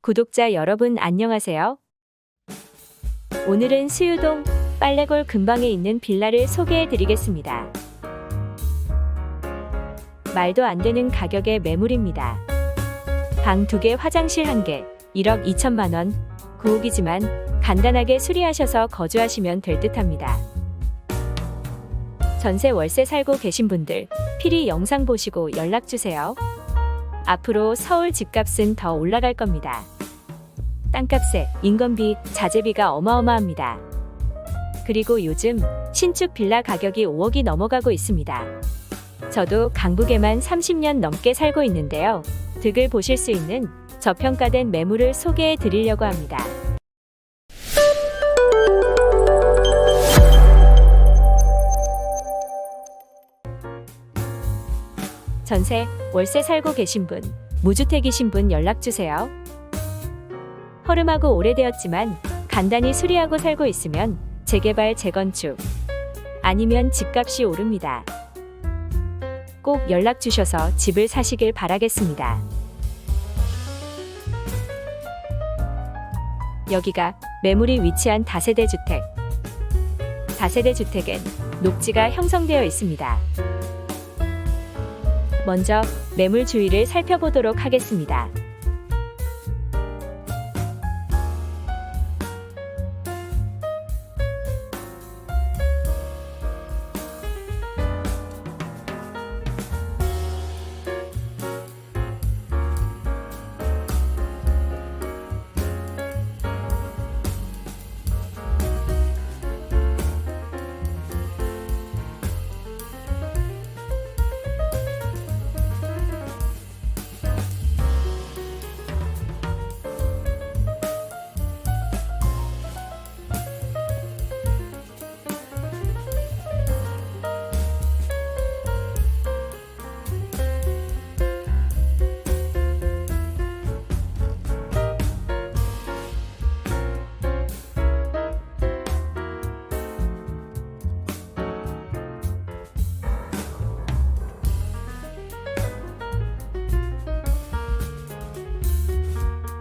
구독자 여러분 안녕하세요. 오늘은 수유동 빨래골 근방에 있는 빌라를 소개해 드리겠습니다. 말도 안 되는 가격의 매물입니다. 방 2개, 화장실 1개, 1억 2천만 원. 구옥이지만 간단하게 수리하셔서 거주하시면 될 듯합니다. 전세 월세 살고 계신 분들 필히 영상 보시고 연락 주세요. 앞으로 서울 집값은 더 올라갈 겁니다. 땅값에 인건비, 자재비가 어마어마합니다. 그리고 요즘 신축 빌라 가격이 5억이 넘어가고 있습니다. 저도 강북에만 30년 넘게 살고 있는데요. 득을 보실 수 있는 저평가된 매물을 소개해 드리려고 합니다. 전세, 월세 살고 계신 분, 무주택이신 분 연락 주세요. 허름하고 오래되었지만 간단히 수리하고 살고 있으면 재개발, 재건축 아니면 집값이 오릅니다. 꼭 연락 주셔서 집을 사시길 바라겠습니다. 여기가 매물이 위치한 다세대 주택. 다세대 주택엔 녹지가 형성되어 있습니다. 먼저 매물 주위를 살펴보도록 하겠습니다.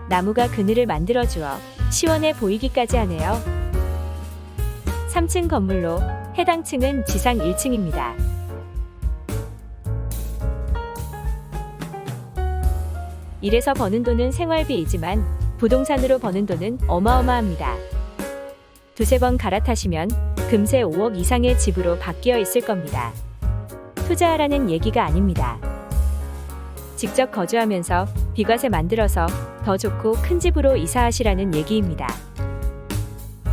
나무가 그늘을 만들어 주어 시원해 보이기까지 하네요. 3층 건물로 해당 층은 지상 1층입니다. 이래서 버는 돈은 생활비이지만 부동산으로 버는 돈은 어마어마합니다. 두세 번 갈아타시면 금세 5억 이상의 집으로 바뀌어 있을 겁니다. 투자하라는 얘기가 아닙니다. 직접 거주하면서 비과세 만들어서 더 좋고 큰 집으로 이사하시라는 얘기입니다.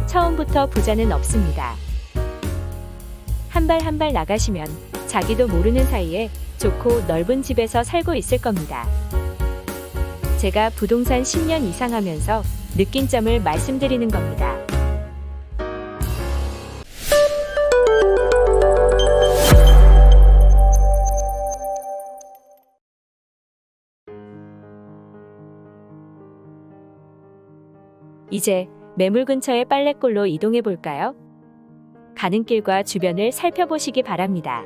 처음부터 부자는 없습니다. 한 발 한 발 나가시면 자기도 모르는 사이에 좋고 넓은 집에서 살고 있을 겁니다. 제가 부동산 10년 이상 하면서 느낀 점을 말씀드리는 겁니다. 이제 매물 근처의 빨래골로 이동해 볼까요? 가는 길과 주변을 살펴보시기 바랍니다.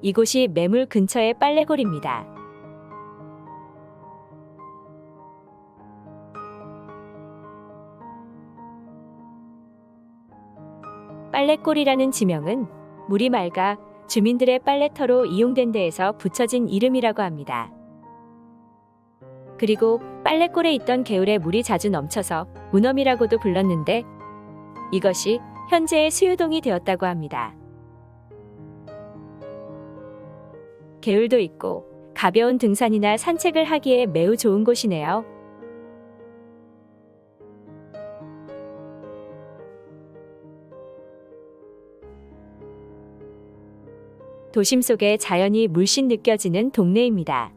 이곳이 매물 근처의 빨래골입니다. 빨래골이라는 지명은 물이 맑아 주민들의 빨래터로 이용된 데에서 붙여진 이름이라고 합니다. 그리고 빨래골에 있던 개울에 물이 자주 넘쳐서 문엄이라고도 불렀는데 이것이 현재의 수유동이 되었다고 합니다. 개울도 있고 가벼운 등산이나 산책을 하기에 매우 좋은 곳이네요. 도심 속의 자연이 물씬 느껴지는 동네입니다.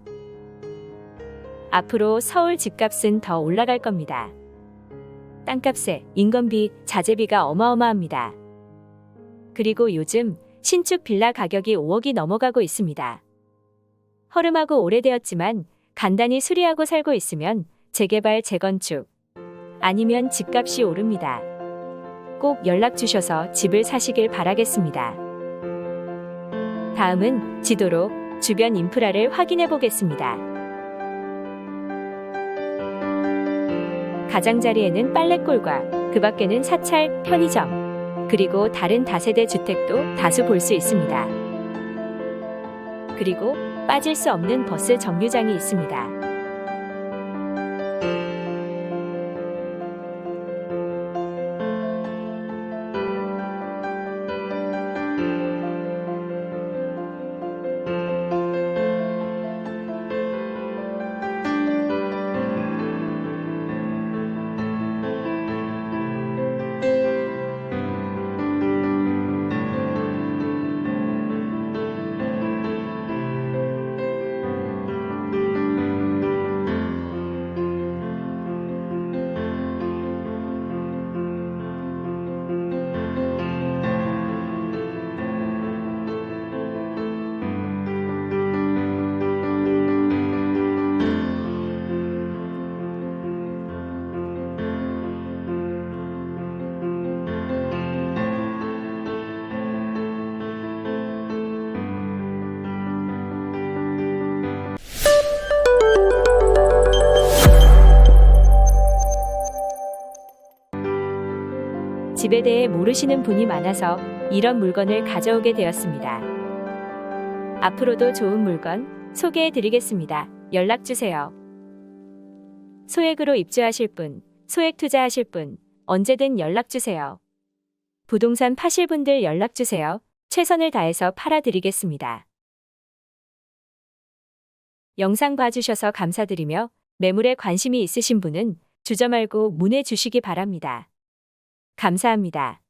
앞으로 서울 집값은 더 올라갈 겁니다. 땅값에 인건비, 자재비가 어마어마합니다. 그리고 요즘 신축 빌라 가격이 5억이 넘어가고 있습니다. 허름하고 오래되었지만 간단히 수리하고 살고 있으면 재개발, 재건축 아니면 집값이 오릅니다. 꼭 연락 주셔서 집을 사시길 바라겠습니다. 다음은 지도로 주변 인프라를 확인해 보겠습니다. 가장자리에는 빨래골과 그 밖에는 사찰, 편의점, 그리고 다른 다세대 주택도 다수 볼 수 있습니다. 그리고 빠질 수 없는 버스 정류장이 있습니다. 집에 대해 모르시는 분이 많아서 이런 물건을 가져오게 되었습니다. 앞으로도 좋은 물건 소개해 드리겠습니다. 연락 주세요. 소액으로 입주하실 분, 소액 투자하실 분, 언제든 연락 주세요. 부동산 파실 분들 연락 주세요. 최선을 다해서 팔아 드리겠습니다. 영상 봐주셔서 감사드리며 매물에 관심이 있으신 분은 주저 말고 문의 주시기 바랍니다. 감사합니다.